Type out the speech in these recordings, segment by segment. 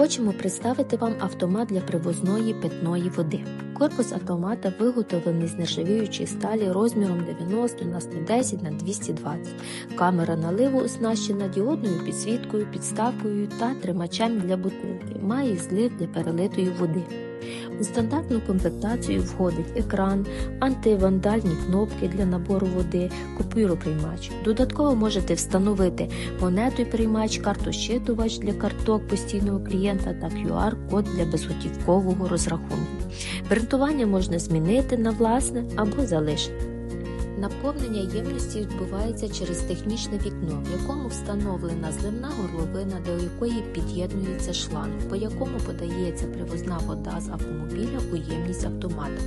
Хочемо представити вам автомат для привозної питної води. Корпус автомата виготовлений з нержавіючої сталі розміром 90 на 110 на 220. Камера наливу оснащена діодною підсвіткою, підставкою та тримачем для бутилки. Має злив для перелитої води. У стандартну комплектацію входить екран, антивандальні кнопки для набору води, купюроприймач. Додатково можете встановити монету-приймач, карту щитувач для карток постійного клієнта та QR-код для безготівкового розрахунку. Принтування можна змінити на власне або залишити. Наповнення ємності відбувається через технічне вікно, в якому встановлена зливна горловина, до якої під'єднується шланг, по якому подається привозна вода з автомобіля у ємність автомата,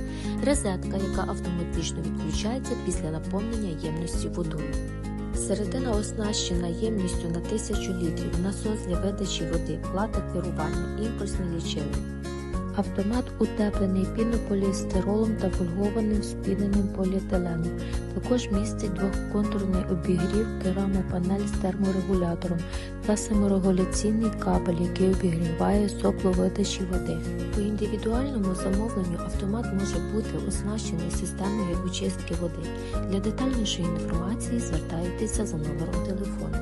розетка, яка автоматично відключається після наповнення ємності водою. Середина оснащена ємністю на 1000 літрів, насос для видачі води, плата керування, імпульсний лічильник. Автомат утеплений пінополістиролом та фольгованим спіненим поліетиленом. Також містить двохконтурний обігрів, керамопанель з терморегулятором та саморегуляційний кабель, який обігріває сопло видачі води. По індивідуальному замовленню автомат може бути оснащений системою очистки води. Для детальнішої інформації звертайтеся за номером телефону.